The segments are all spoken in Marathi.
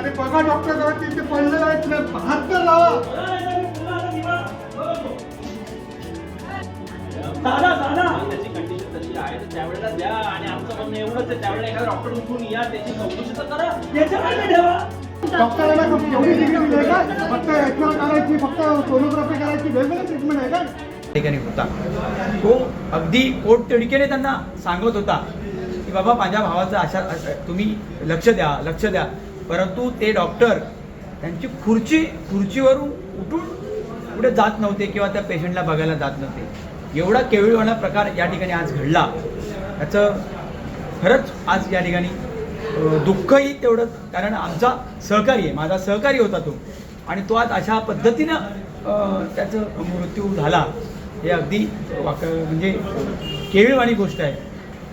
आणि बघा डॉक्टर जरा तिथे पडलेलं आहे. तिला हात तर लावा. दादा दादा त्याची कंडिशन तशी आहे तर त्यावेळेला द्या. आणि आमचं म्हणणं एवढंच आहे त्यावेळेला एखादा डॉक्टर उठून या त्याची चौकशी तर करा. याच्याकडे ठेवा. डॉक्टरांना फक्त एवढी डिग्री दिली आहे का? फक्त एक्सरे करायची फक्त सोनोग्राफी करायची वेगवेगळी ट्रीटमेंट आहे का? ठिकाणी होता. तो अगदी पोट तिडकेने त्यांना सांगत होता की बाबा माझ्या भावाचं अशा अशा- तुम्ही लक्ष द्या लक्ष द्या. परंतु ते डॉक्टर त्यांची खुर्ची खुर्चीवरून उठून पुढे जात नव्हते किंवा त्या पेशंटला बघायला जात नव्हते. एवढा केविळवाणा प्रकार या ठिकाणी आज घडला. त्याचं खरंच आज या ठिकाणी दुःखही तेवढंच कारण आमचा सहकारी आहे माझा सहकारी होता तो. आणि तो आज अशा पद्धतीनं त्याचं मृत्यू झाला. हे अगदी वाक म्हणजे केविळवाणी गोष्ट आहे.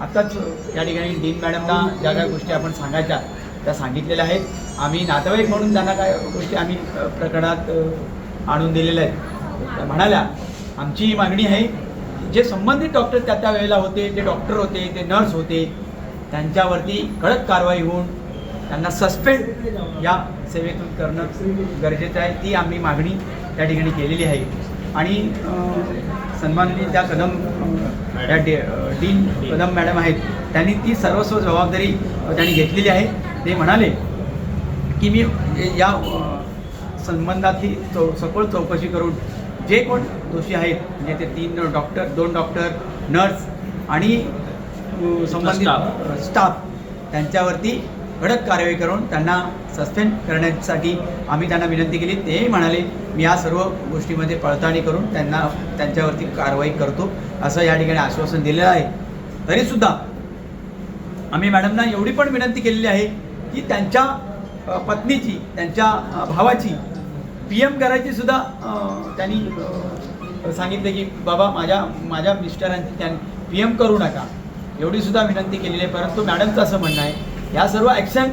आत्ताच या ठिकाणी डीन मॅडमना ज्या ज्या गोष्टी आपण सांगायच्या त्या सांगितलेल्या आहेत. आम्ही नातेवाईक म्हणून त्यांना काय गोष्टी आम्ही प्रकरणात आणून दिलेल्या आहेत. त्या म्हणाल्या आमची ही मागणी आहे जे संबंधित डॉक्टर त्या त्या वेळेला होते जे डॉक्टर होते ते नर्स होते त्यांच्यावरती कडक कारवाई होऊन त्यांना सस्पेंड या सेवेतून करणं गरजेचं आहे. ती आम्ही मागणी त्या ठिकाणी केलेली आहे. आणि सन्माननीय त्या कदम या डे डीन कदम मॅडम आहेत त्यांनी ती सर्वस्व जबाबदारी त्यांनी घेतलेली आहे. ते म्हणाले की मी या अ, संबंधातली चौ सखोल चौकशी करून जे कोण दोषी आहेत म्हणजे ते तीन डॉक्टर दोन डॉक्टर नर्स आणि संबंधित. स्टाफ त्यांच्यावरती कडक कारवाई करून त्यांना सस्पेंड करण्यासाठी आम्ही त्यांना विनंती केली. तेही म्हणाले मी या सर्व गोष्टीमध्ये पडताळणी करून त्यांना त्यांच्यावरती कारवाई करतो. असं या ठिकाणी आश्वासन दिलेलं आहे. तरीसुद्धा आम्ही मॅडमना एवढी पण विनंती केलेली आहे की त्यांच्या पत्नीची त्यांच्या भावाची पी एम करायची सुद्धा त्यांनी सांगितलं की बाबा माझ्या माझ्या मिस्टरांची त्यांनी पी एम करू नका. एवढी सुद्धा विनंती केलेली आहे. परंतु मॅडमचं असं म्हणणं आहे या सर्व ॲक्शन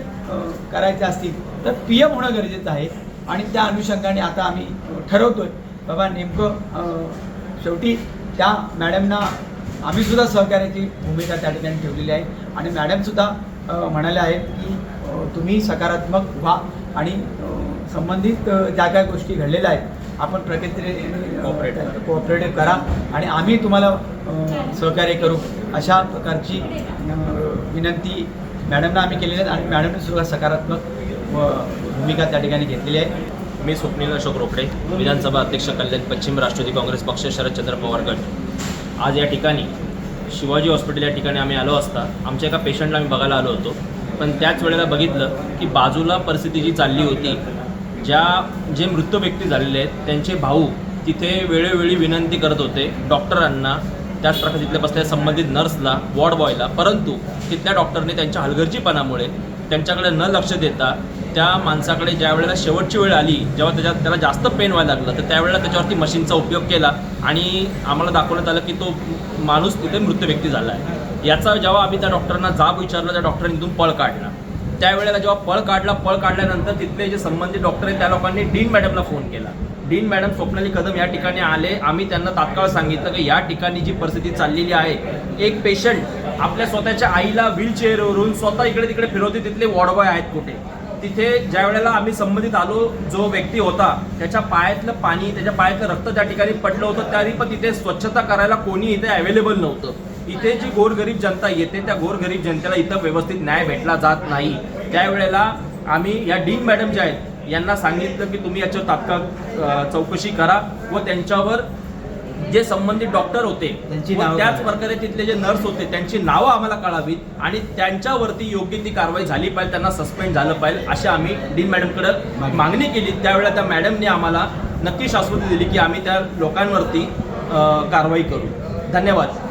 करायच्या असतील तर पी एम होणं गरजेचं आहे. आणि त्या अनुषंगाने आता आम्ही ठरवतोय. बाबा नेमकं शेवटी त्या मॅडमना आम्हीसुद्धा सहकार्याची भूमिका त्या ठिकाणी ठेवलेली आहे. आणि मॅडमसुद्धा म्हणाल्या आहेत की तुम्ही सकारात्मक व्हा आणि संबंधित ज्या काय गोष्टी घडलेल्या आहेत आपण प्रकृती कोऑपरेटिव्ह करा आणि आम्ही तुम्हाला सहकार्य करू अशा प्रकारची विनंती मॅडमना आम्ही केलेली आहे आणि मॅडमने सुद्धा सकारात्मक भूमिका त्या ठिकाणी घेतलेली आहे. मी स्वप्नील अशोक रोकडे विधानसभा अध्यक्ष कल्याण पश्चिम राष्ट्रवादी काँग्रेस पक्ष शरदचंद्र पवार गट. आज या ठिकाणी शिवाजी हॉस्पिटल या ठिकाणी आम्ही आलो असता आमच्या एका पेशंटला आम्ही बघायला आलो होतो. पण त्याच वेळेला बघितलं की बाजूला परिस्थिती जी चालली होती ज्या जे मृत व्यक्ती झालेले आहेत त्यांचे भाऊ तिथे वेळोवेळी विनंती करत होते डॉक्टरांना त्याच प्रकारे तिथल्या बसलेल्या संबंधित नर्सला वॉर्ड बॉयला. परंतु तिथल्या डॉक्टरने त्यांच्या हलगर्जीपणामुळे त्यांच्याकडे न लक्ष देता त्या माणसाकडे ज्या वेळेला शेवटची वेळ आली जेव्हा त्याच्यात त्याला जास्त पेन व्हायला लागलं तर त्यावेळेला त्याच्यावरती मशीनचा उपयोग केला आणि आम्हाला दाखवण्यात आलं की तो माणूस तिथे मृत व्यक्ती झाला आहे. याचा जेव्हा आम्ही त्या डॉक्टरांना जाब विचारला त्या डॉक्टरांनी तिथून पळ काढला. त्यावेळेला जेव्हा पळ काढला पळ काढल्यानंतर तिथले जे संबंधित डॉक्टर आहेत त्या लोकांनी डीन मॅडमला फोन केला. डीन मॅडम स्वप्नाली कदम या ठिकाणी आले. आम्ही त्यांना तात्काळ सांगितलं की या ठिकाणी जी परिस्थिती चाललेली आहे एक पेशंट आपल्या स्वतःच्या आईला व्हीलचेअरवरून स्वतः इकडे तिकडे फिरवते तिथले वॉर्डबॉय आहेत कुठे. तिथे ज्या वेळेला आम्ही संबंधित आलो जो व्यक्ती होता त्याच्या पायातलं पाणी त्याच्या पायातलं रक्त त्या ठिकाणी पडलं होतं तरी पण तिथे स्वच्छता करायला कोणी इथे अवेलेबल नव्हतं. इथे जी गोरगरीब जनता येते त्या गोरगरीब जनतेला इथं व्यवस्थित न्याय भेटला जात नाही. त्यावेळेला आम्ही या डीन मॅडम ज्या आहेत यांना सांगितलं की तुम्ही याच्यावर तात्काळ चौकशी करा व त्यांच्यावर जे संबंधित डॉक्टर होते त्यांची. प्रकारे तिथले जे नर्स होते त्यांची नावं आम्हाला कळावीत आणि त्यांच्यावरती योग्य ती कारवाई झाली पाहिजे त्यांना सस्पेंड झालं पाहिजे अशी आम्ही डीन मॅडमकडे मागणी. केली. त्यावेळेला त्या मॅडमने आम्हाला नक्की शाश्वती दिली की आम्ही त्या लोकांवरती कारवाई करू. धन्यवाद.